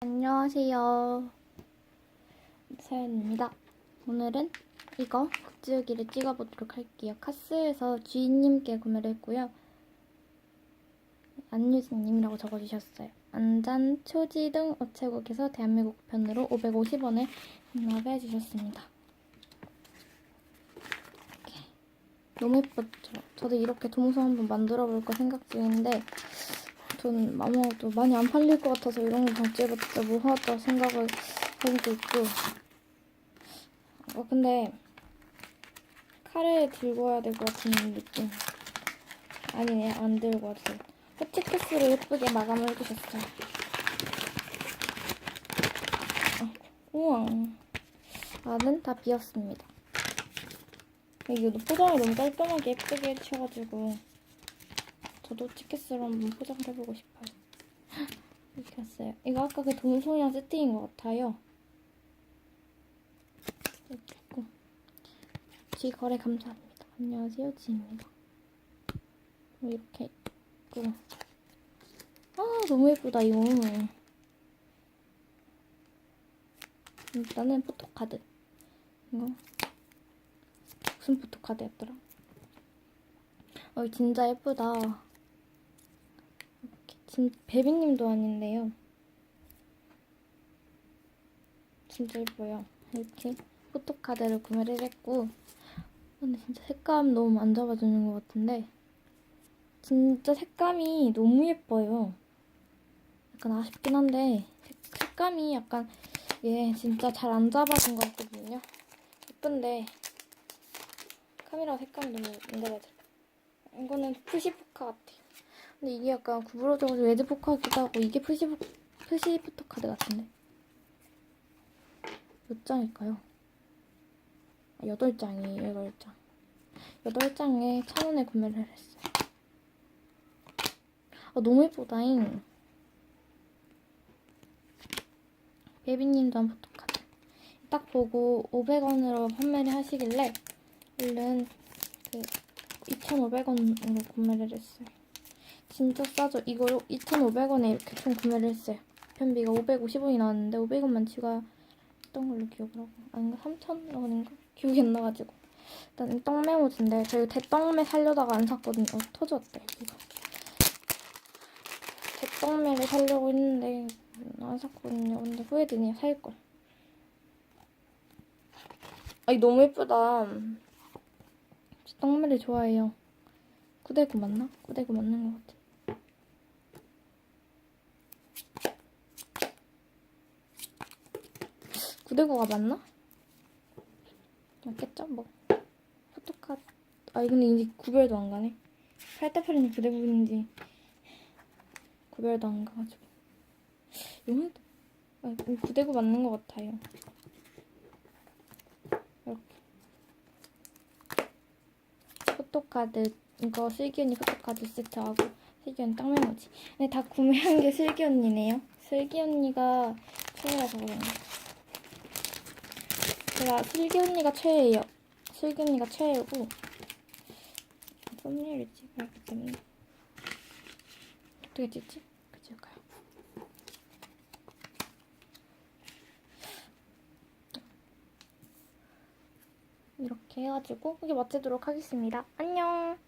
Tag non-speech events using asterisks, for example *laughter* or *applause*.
안녕하세요. 서연입니다. 오늘은 이거 굿즈여기를 찍어보도록 할게요. 카스에서 주인님께 구매를 했고요. 안유진님이라고 적어주셨어요. 안잔 초지등 어체국에서 대한민국 편으로 550원에 반납해 주셨습니다. 너무 예뻤죠? 저도 이렇게 동서 한번 만들어 볼까 생각 중인데 전 아무것도 많이 안 팔릴 것 같아서 이런 거 결제해봤자 뭐 하다 생각을 하고 있고. 어 근데 칼을 들고 와야 될 것 같은 느낌. 아니네 안 들고 와도 돼. 호치키스로 예쁘게 마감을 해주셨어요 어, 우와. 안은 다 비었습니다. 이거 포장을 너무 깔끔하게 예쁘게 해주셔가지고 저도 티켓으로 한번 포장을 해보고 싶어요. *gasps* 이렇게 왔어요. 이거 아까 그 동소이랑 세팅인 것 같아요. 이렇게. 지 거래 감사합니다. 안녕하세요, 지입니다. 이렇게 있고. 아, 너무 예쁘다, 이거. 일단은 포토카드. 이거. 무슨 포토카드였더라? 어, 진짜 예쁘다. 진, 베비님도 아닌데요. 진짜 예뻐요. 이렇게 포토카드를 구매를 했고, 근데 진짜 색감 너무 안 잡아주는 것 같은데, 진짜 색감이 너무 예뻐요. 약간 아쉽긴 한데, 색, 색감이 약간, 얘 진짜 잘 안 잡아준 것 같거든요. 예쁜데, 카메라 색감이 너무 안 잡아줘요. 이거는 푸시포카 같아요. 근데 이게 약간 구부러져가지고 레드포카 같기도 하고 이게 푸시포, 푸시포토 카드 같은데? 몇 장일까요? 아, 8장이에요 8장 8장에 천 원에 구매를 했어요. 아 너무 예쁘다잉. 베비님도 한 포토카드. 딱 보고 500원으로 판매를 하시길래 얼른 그 2,500원으로 구매를 했어요. 진짜 싸죠? 이거로 2,500원에 이렇게 총 구매를 했어요. 편비가 550원이 나왔는데 500원만 추가했던 걸로 기억을 하고 아닌가 3,000원인가? 기억이 안 나가지고 일단 떡메모지인데 저희 대떡메 살려다가 안 샀거든요. 어, 터졌대 이거. 대떡메를 살려고 했는데 안 샀거든요. 근데 후회되네요. 살걸. 아이 너무 예쁘다. 떡메를 좋아해요. 구대구 맞나? 구대구 맞는 것 같아. 구대구가 맞나? 맞겠죠? 뭐. 포토카. 아, 근데 이제 구별도 안 가네. 8대8인지 구대구인지 구별도 안 가가지고. 이건 아, 구대구 맞는 것 같아요. 포토카드 이거 슬기 언니 포토카드 세트하고 슬기 언니 땅메모지 근데 다 구매한 게 슬기 언니네요 슬기 언니가 최애라서 그런가 제가 슬기 언니가 최애예요 슬기 언니가 최애고 썸네일을 찍어야 하기 때문에 어떻게 찍지? 그 찍을까요? 이렇게 해가지고 크게 마치도록 하겠습니다. 안녕!